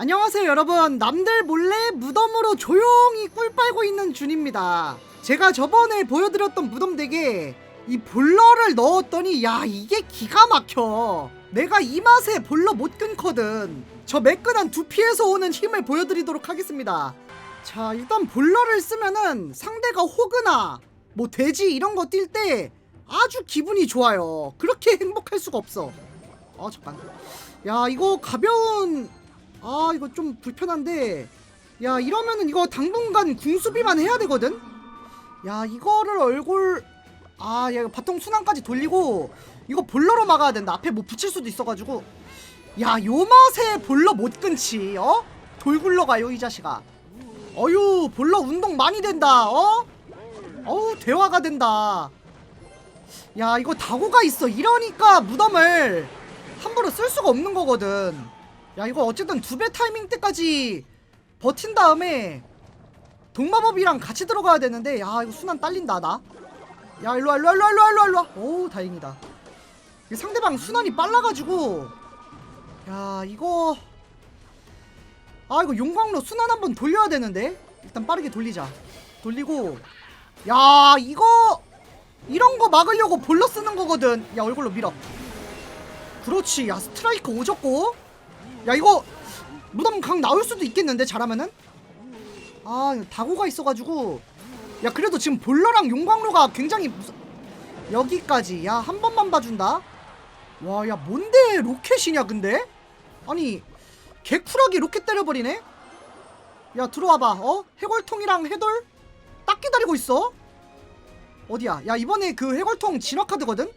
안녕하세요 여러분. 남들 몰래 무덤으로 조용히 꿀 빨고 있는 준입니다. 제가 저번에 보여드렸던 무덤 덱에 이 볼러를 넣었더니 야 이게 기가 막혀. 내가 이 맛에 볼러 못 끊거든. 저 매끈한 두피에서 오는 힘을 보여드리도록 하겠습니다. 자 일단 볼러를 쓰면은 상대가 호그나 뭐 돼지 이런 거 뛸 때 아주 기분이 좋아요. 그렇게 행복할 수가 없어. 어 잠깐. 야 이거 가벼운 아 이거 좀 불편한데 야 이러면은 이거 당분간 궁수비만 해야 되거든? 야 이거를 얼굴 아야 이거 바통 순환까지 돌리고 이거 볼러로 막아야 된다. 앞에 뭐 붙일 수도 있어가지고. 야 요 맛에 볼러 못 끊지 어? 돌 굴러가요 이 자식아. 어유 볼러 운동 많이 된다 어? 어우 대화가 된다. 야 이거 다고가 있어. 이러니까 무덤을 함부로 쓸 수가 없는 거거든 야 이거 어쨌든 두 배 타이밍 때까지 버틴 다음에 동마법이랑 같이 들어가야 되는데 야 이거 순환 딸린다 나 야 일로와 일로와 일로와 일로와 일로와 일로와. 오 다행이다. 이 상대방 순환이 빨라가지고. 야 이거. 아 이거 용광로 순환 한번 돌려야 되는데? 일단 빠르게 돌리자. 돌리고. 야 이거. 이런 거 막으려고 볼러 쓰는 거거든. 야 얼굴로 밀어. 그렇지. 야 스트라이크 오졌고 야 이거 무덤 강 나올 수도 있겠는데 잘하면은? 아 다고가 있어가지고. 야 그래도 지금 볼러랑 용광로가 굉장히 무서... 여기까지. 야 한 번만 봐준다. 와 야 뭔데 로켓이냐 근데? 아니 개쿨하게 로켓 때려버리네? 야 들어와봐. 어? 해골통이랑 해돌? 딱 기다리고 있어. 어디야? 야 이번에 그 해골통 진화 카드거든?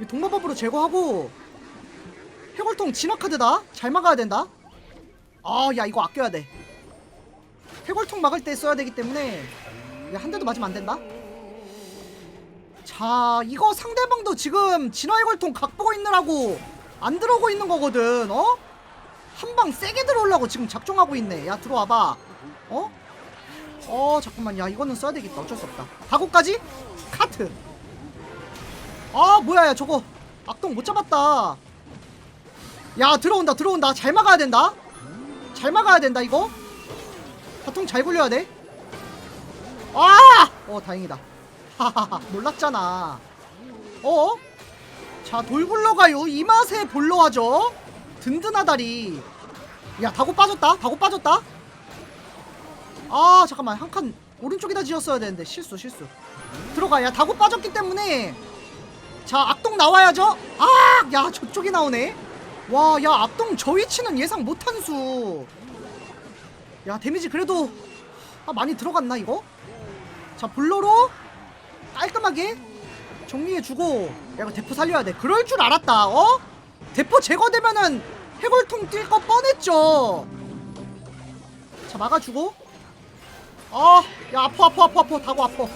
이 동마법으로 제거하고 해골통 진화 카드다. 잘 막아야 된다. 아, 야 이거 아껴야 돼. 해골통 막을 때 써야 되기 때문에 야, 한 대도 맞으면 안 된다. 자, 이거 상대방도 지금 진화 해골통 각 보고 있느라고 안 들어오고 있는 거거든. 어? 한 방 세게 들어오려고 지금 작정하고 있네. 야, 들어와봐. 어? 어, 잠깐만. 야, 이거는 써야 되겠다. 어쩔 수 없다. 다고까지? 카트. 아, 뭐야, 야, 저거. 악동 못 잡았다. 야 들어온다 들어온다. 잘 막아야 된다. 잘 막아야 된다 이거. 바통 잘 굴려야 돼. 아! 어 다행이다. 하하하 놀랐잖아. 어? 자 돌 굴러 가요. 이 맛에 볼러 하죠. 든든하다리. 야 다고 빠졌다 다고 빠졌다. 아 잠깐만. 한 칸 오른쪽에다 지었어야 되는데. 실수 실수. 들어가. 야 다고 빠졌기 때문에. 자 악동 나와야죠. 아야 저쪽이 나오네 와, 야, 악동 저 위치는 예상 못한 수. 야, 데미지 그래도 아, 많이 들어갔나 이거? 자, 블로로 깔끔하게 정리해주고 야, 이거 대포 살려야 돼. 그럴 줄 알았다. 어? 대포 제거되면은 해골통 뛸 거 뻔했죠. 자, 막아주고. 아, 야, 아파, 아파, 아파, 아파, 다고 아파.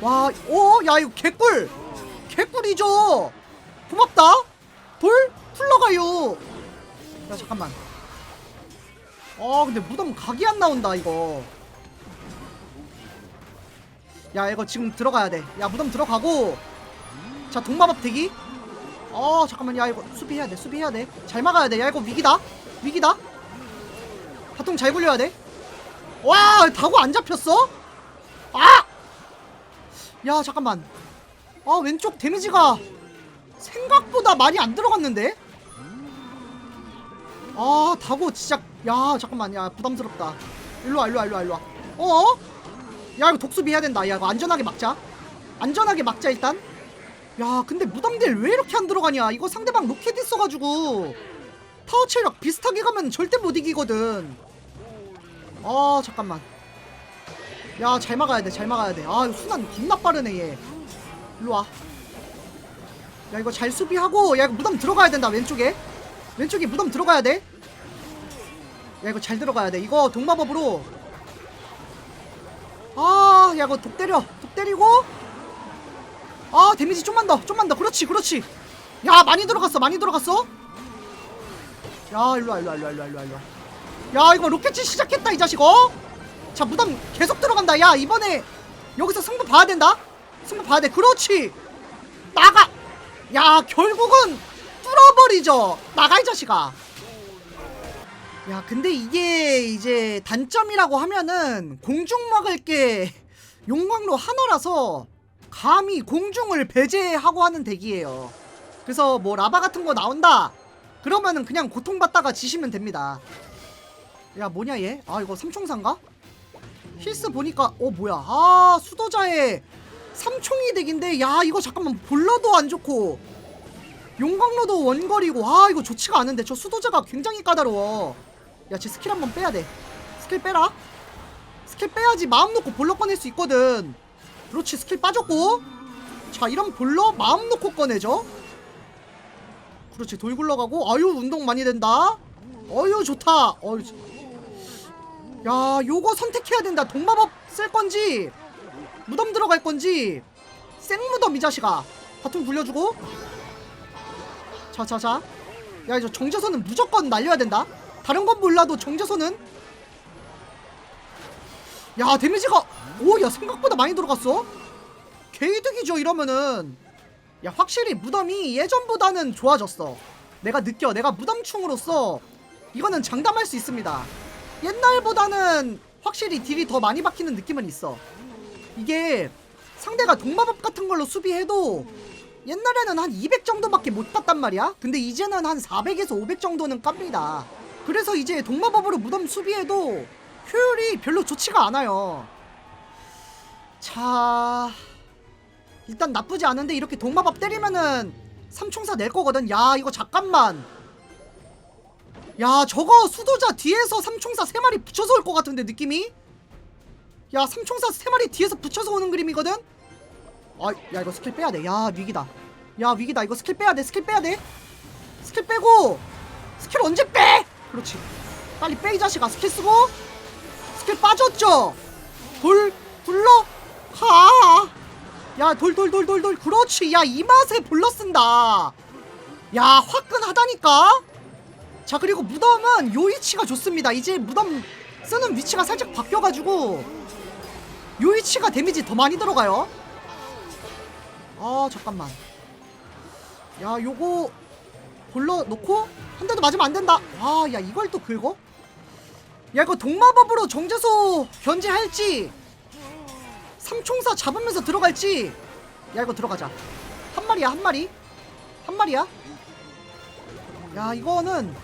와, 오, 야, 이거 개꿀, 개꿀이죠. 고맙다. 돌 풀러가요. 야 잠깐만. 어 근데 무덤 각이 안 나온다 이거. 야 이거 지금 들어가야 돼. 야 무덤 들어가고. 자 동마법 대기. 어 잠깐만 야 이거 수비해야 돼 수비해야 돼. 잘 막아야 돼. 야 이거 위기다 위기다. 바통 잘 굴려야 돼. 와 다고 안 잡혔어? 아! 야 잠깐만. 아 왼쪽 데미지가 생각보다 많이 안 들어갔는데? 아 다고 진짜. 야 잠깐만. 야 부담스럽다. 일로와 일로와 일로와 일로와. 어? 야 이거 독수비 해야 된다. 야 이거 안전하게 막자. 안전하게 막자 일단. 야 근데 무덤딜 왜 이렇게 안 들어가냐? 이거 상대방 로켓 있어가지고. 타워 체력 비슷하게 가면 절대 못 이기거든. 아 잠깐만. 야 잘 막아야 돼 잘 막아야 돼아 순환 겁나 빠르네 얘. 일로와. 야 이거 잘 수비하고 야 이거 무덤 들어가야 된다 왼쪽에. 왼쪽에 무덤 들어가야 돼. 야 이거 잘 들어가야 돼. 이거 동마법으로. 아, 야 이거 독 때려. 독 때리고. 아, 데미지 좀만 더. 좀만 더. 그렇지, 그렇지. 야, 많이 들어갔어. 많이 들어갔어. 야, 일로 와, 일로 와, 일로 와, 일로 와, 일로 와. 일로 와. 야, 이거 로켓치 시작했다, 이 자식. 어? 자, 무덤 계속 들어간다. 야, 이번에 여기서 승부 봐야 된다. 승부 봐야 돼. 그렇지. 나가. 야, 결국은 뚫어버리죠. 나가 이 자식아. 야 근데 이게 이제 단점이라고 하면은 공중 막을 게 용광로 하나라서 감히 공중을 배제하고 하는 덱이에요. 그래서 뭐 라바 같은 거 나온다. 그러면은 그냥 고통받다가 지시면 됩니다. 야 뭐냐 얘? 아 이거 삼총사인가? 힐스 보니까 어 뭐야? 아 수도자의 삼총이 덱인데 야 이거 잠깐만 볼러도 안 좋고. 용광로도 원거리고 아 이거 좋지가 않은데. 저 수도자가 굉장히 까다로워 야쟤 스킬 한번 빼야 돼. 스킬 빼라. 스킬 빼야지 마음 놓고 볼러 꺼낼 수 있거든. 그렇지 스킬 빠졌고. 자 이런 볼러 마음 놓고 꺼내죠. 그렇지 돌 굴러가고. 아유 운동 많이 된다. 어유 좋다. 어유 야 요거 선택해야 된다. 동마법 쓸 건지 무덤 들어갈 건지. 생무덤 이 자식아. 바통 굴려주고. 자자자. 야 이제 정제선은 무조건 날려야 된다 다른 건 몰라도 정제선은? 야 데미지가 오야 생각보다 많이 들어갔어. 개이득이죠 이러면은. 야 확실히 무덤이 예전보다는 좋아졌어. 내가 느껴 내가 무덤충으로서 이거는 장담할 수 있습니다. 옛날보다는 확실히 딜이 더 많이 박히는 느낌은 있어. 이게 상대가 동마법 같은 걸로 수비해도 옛날에는 한 200 정도밖에 못 봤단 말이야? 근데 이제는 한 400에서 500 정도는 깝니다 그래서 이제 동마법으로 무덤 수비해도 효율이 별로 좋지가 않아요. 자 일단 나쁘지 않은데 이렇게 동마법 때리면은 삼총사 낼 거거든. 야 이거 잠깐만. 야 저거 수도자 뒤에서 삼총사 세 마리 붙여서 올 것 같은데 느낌이? 야 삼총사 세 마리 뒤에서 붙여서 오는 그림이거든? 아 야 이거 스킬 빼야 돼 야 위기다. 야 위기다. 이거 스킬 빼야 돼 스킬 빼야 돼. 스킬 빼고 스킬 언제 빼 그렇지. 빨리 빼이 자식아. 스킬 쓰고. 스킬 빠졌죠? 돌 굴러? 가야 돌 돌 돌 돌 돌. 그렇지. 야 이 맛에 불러 쓴다. 야 화끈하다니까? 자 그리고 무덤은 요 위치가 좋습니다. 이제 무덤 쓰는 위치가 살짝 바뀌어가지고 요 위치가 데미지 더 많이 들어가요. 아 잠깐만. 야 요거 골러 놓고 한 대도 맞으면 안 된다. 와야 이걸 또 긁어? 야 이거 동마법으로 정제소 견제할지 삼총사 잡으면서 들어갈지. 야 이거 들어가자. 한 마리야 한 마리? 한 마리야? 야 이거는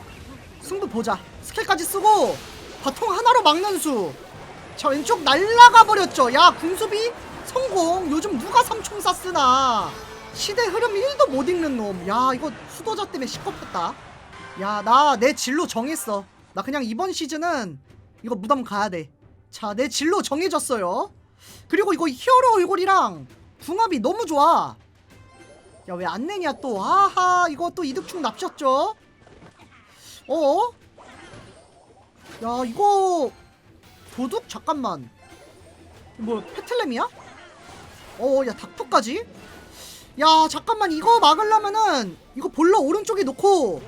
승부 보자. 스킬까지 쓰고 바통 하나로 막는 수 자 왼쪽 날라가 버렸죠. 야 궁수비 성공. 요즘 누가 삼총사 쓰나 시대 흐름 1도 못 읽는 놈 야 이거 수도자 때문에 시끄럽다. 야 나 내 진로 정했어. 나 그냥 이번 시즌은 이거 무덤 가야 돼 자 내 진로 정해졌어요. 그리고 이거 히어로 얼굴이랑 궁합이 너무 좋아. 야 왜 안 내냐 또. 아하 이거 또 이득충 납셨죠? 어? 야 이거 도둑? 잠깐만. 뭐 페틀렘이야? 어 야 닥터까지? 야 잠깐만 이거 막으려면은 이거 볼러 오른쪽에 놓고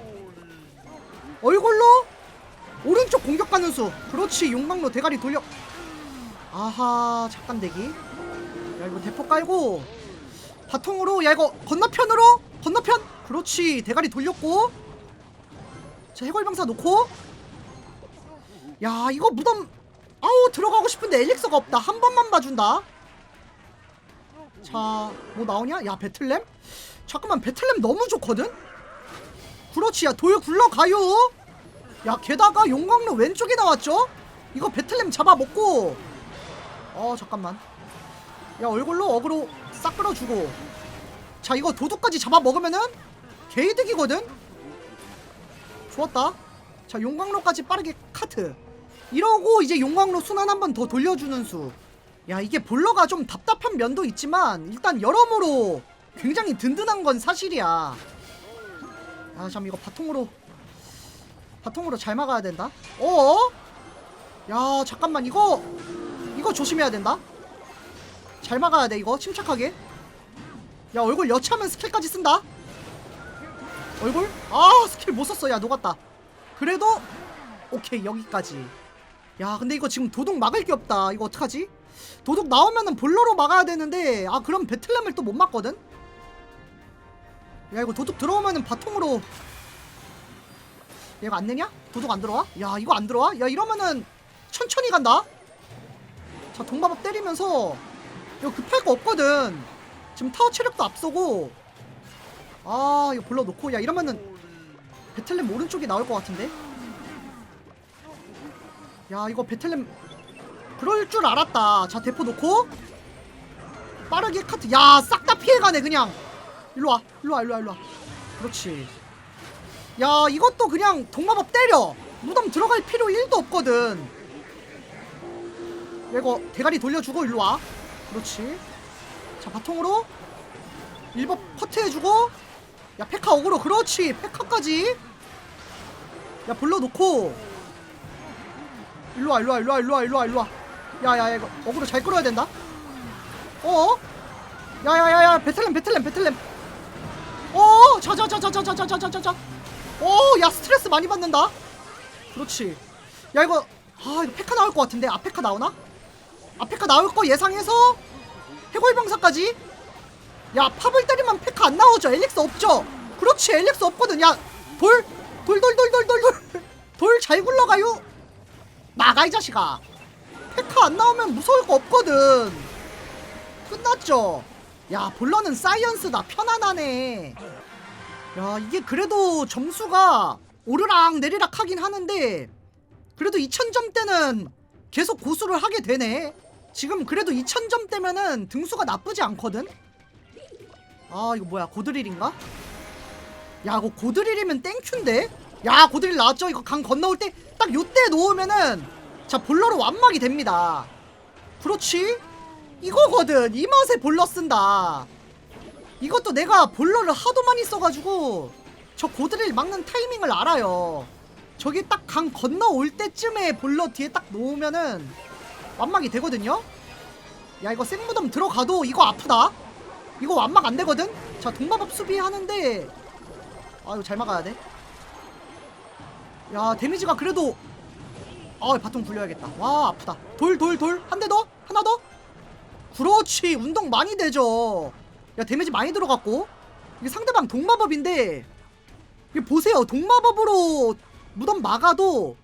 얼굴로 오른쪽 공격 가는 수. 그렇지 용광로 대가리 돌려. 아하 잠깐 대기. 야 이거 대포 깔고 바통으로 야 이거 건너편으로 건너편. 그렇지 대가리 돌렸고. 자 해골병사 놓고. 야 이거 무덤 아우 들어가고 싶은데 엘릭서가 없다. 한 번만 봐준다 자 뭐 나오냐? 야 배틀램 잠깐만 배틀램 너무 좋거든? 그렇지 야 돌 굴러가요. 야 게다가 용광로 왼쪽에 나왔죠? 이거 배틀램 잡아먹고. 어 잠깐만. 야 얼굴로 어그로 싹 끌어주고. 자 이거 도둑까지 잡아먹으면은 개이득이거든? 좋았다. 자 용광로까지 빠르게 카트. 이러고 이제 용광로 순환 한 번 더 돌려주는 수 야 이게 볼러가 좀 답답한 면도 있지만 일단 여러모로 굉장히 든든한 건 사실이야. 아참 이거 바통으로 바통으로 잘 막아야 된다. 어? 야 잠깐만 이거 이거 조심해야 된다. 잘 막아야 돼 이거 침착하게. 야 얼굴 여차하면 스킬까지 쓴다. 얼굴? 아 스킬 못 썼어. 야 녹았다. 그래도 오케이 여기까지. 야 근데 이거 지금 도둑 막을 게 없다. 이거 어떡하지? 도둑 나오면은 볼러로 막아야 되는데 아 그럼 배틀램을 또 못 막거든? 야 이거 도둑 들어오면은 바통으로 얘가 안 내냐? 도둑 안 들어와? 야 이거 안 들어와? 야 이러면은 천천히 간다 자 동마법 때리면서 이거 급할 거 없거든 지금 타워 체력도 앞서고 아 이거 불러놓고 야 이러면은 베틀렘 오른쪽이 나올 것 같은데 야 이거 베틀렘 그럴 줄 알았다. 자 대포 놓고. 빠르게 카트. 야 싹 다 피해가네 그냥. 일로와. 일로와 일로와 일로와. 그렇지. 야 이것도 그냥 동마법 때려. 무덤 들어갈 필요 1도 없거든. 야, 이거 대가리 돌려주고 일로와. 그렇지. 자 바통으로. 1법 퍼트 해주고. 야 페카 어그로. 그렇지. 페카까지. 야 불러놓고. 일로와 일로와 일로와 일로와 일로와 일로와 야야 이거 어그로 잘 끌어야 된다? 어? 야야야야 베틀렘 베틀렘 베틀렘. 어? 자자자자자자자자자자 어야 스트레스 많이 받는다? 그렇지. 야 이거 아 이거 페카 나올 것 같은데? 아페카 나오나? 아페카 나올 거 예상해서? 해골병사까지? 야 팝을 때리면 페카 안 나오죠? 엘릭스 없죠? 그렇지 엘릭스 없거든. 야돌 돌돌돌돌 돌. 돌잘 굴러가요. 나가 이 자식아 페카 안 나오면 무서울 거 없거든. 끝났죠? 야 본러는 사이언스다. 편안하네. 야 이게 그래도 점수가 오르락 내리락 하긴 하는데 그래도 2000점 때는 계속 고수를 하게 되네. 지금 그래도 2000점 때면은 등수가 나쁘지 않거든. 아 이거 뭐야? 고드릴인가? 야 이거 고드릴이면 땡큐인데? 야 고드릴 나왔죠? 이거 강 건너올 때 딱 요때 놓으면은 자 볼러로 완막이 됩니다. 그렇지? 이거거든. 이 맛에 볼러 쓴다. 이것도 내가 볼러를 하도 많이 써가지고 저 고드릴 막는 타이밍을 알아요. 저기 딱 강 건너올 때쯤에 볼러 뒤에 딱 놓으면은 완막이 되거든요? 야 이거 생무덤 들어가도 이거 아프다? 이거 완막 안 되거든? 자 동마법 수비하는데 아 이거 잘 막아야 돼야 데미지가 그래도 아 바통 굴려야겠다. 와 아프다. 돌 돌 돌. 한 대 더? 하나 더? 그렇지. 운동 많이 되죠. 야 데미지 많이 들어갔고. 이게 상대방 동마법인데 이게 보세요. 동마법으로 무덤 막아도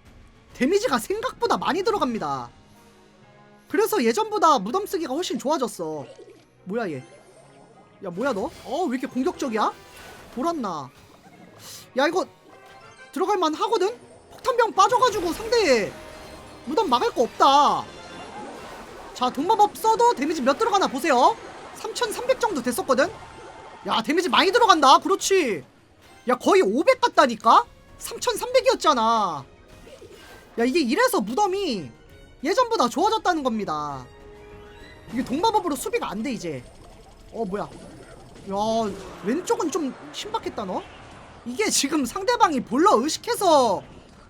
데미지가 생각보다 많이 들어갑니다. 그래서 예전보다 무덤 쓰기가 훨씬 좋아졌어. 뭐야 얘? 야 뭐야 너? 어 왜 이렇게 공격적이야? 돌았나? 야 이거 들어갈만 하거든? 폭탄병 빠져가지고 상대 무덤 막을 거 없다. 자 동마법 써도 데미지 몇 들어가나 보세요. 3300 정도 됐었거든? 야 데미지 많이 들어간다. 그렇지. 야 거의 500 같다니까? 3300이었잖아. 야 이게 이래서 무덤이 예전보다 좋아졌다는 겁니다. 이게 동마법으로 수비가 안 돼 이제. 어 뭐야. 야 왼쪽은 좀 신박했다 너? 이게 지금 상대방이 볼러 의식해서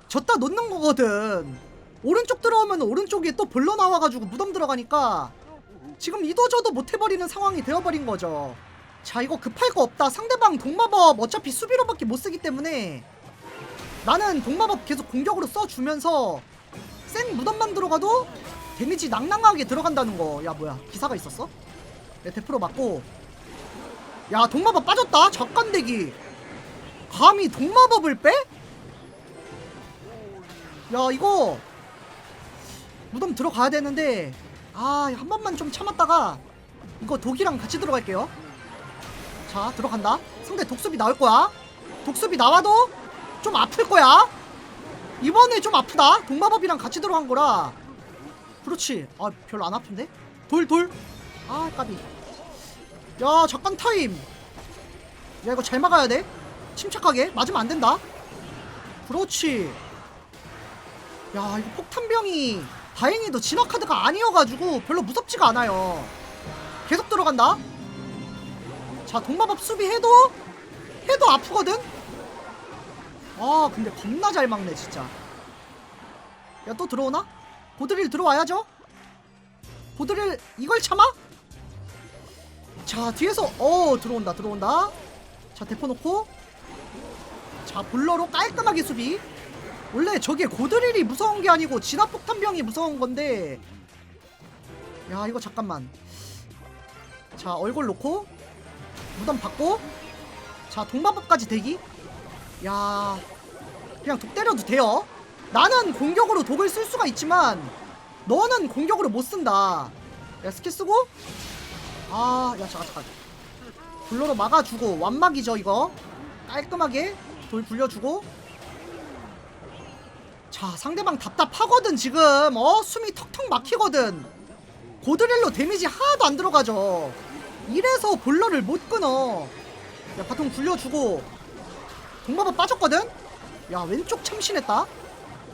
졌다 놓는 거거든 오른쪽 들어오면 오른쪽에 또 볼러 나와가지고 무덤 들어가니까 지금 이도 저도 못해버리는 상황이 되어버린 거죠. 자 이거 급할 거 없다. 상대방 동마법 어차피 수비로밖에 못 쓰기 때문에 나는 동마법 계속 공격으로 써주면서 생 무덤만 들어가도 데미지 낭낭하게 들어간다는 거야 뭐야. 기사가 있었어? 네 대프로 맞고. 야 동마법 빠졌다. 적간대기. 감히 동마법을 빼? 야 이거 무덤 들어가야 되는데 아 한 번만 좀 참았다가 이거 독이랑 같이 들어갈게요. 자 들어간다. 상대 독수비 나올 거야. 독수비 나와도 좀 아플 거야. 이번에 좀 아프다. 동마법이랑 같이 들어간 거라. 그렇지. 아 별로 안 아픈데? 돌돌 아 까비. 야 잠깐 타임. 야 이거 잘 막아야 돼. 침착하게. 맞으면 안 된다. 그렇지. 야 이거 폭탄병이 다행히도 진화카드가 아니어가지고 별로 무섭지가 않아요. 계속 들어간다. 자 동마법 수비해도? 해도 아프거든? 아 근데 겁나 잘 막네 진짜. 야 또 들어오나? 보드릴 들어와야죠? 보드릴 이걸 참아? 자 뒤에서 어 들어온다 들어온다. 자 대포 놓고. 자 볼러로 깔끔하게 수비 원래 저게 고드릴이 무서운 게 아니고 진화폭탄병이 무서운 건데. 야 이거 잠깐만. 자 얼굴 놓고 무덤 받고. 자 동마법까지 대기. 야 그냥 독 때려도 돼요. 나는 공격으로 독을 쓸 수가 있지만 너는 공격으로 못 쓴다. 야 스킬 쓰고. 아야 잠깐 잠깐. 불러로 막아주고 완막이죠 이거. 깔끔하게 돌 굴려주고 자 상대방 답답하거든 지금. 어 숨이 턱턱 막히거든. 고드릴로 데미지 하나도 안 들어가죠. 이래서 볼러를 못 끊어. 야 바통 굴려주고. 동마법 빠졌거든? 야 왼쪽 참신했다.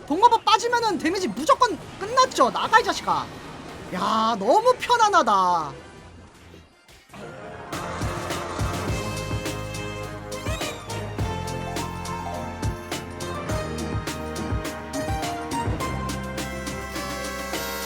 동마법 빠지면은 데미지 무조건 끝났죠 나가 이 자식아. 야 너무 편안하다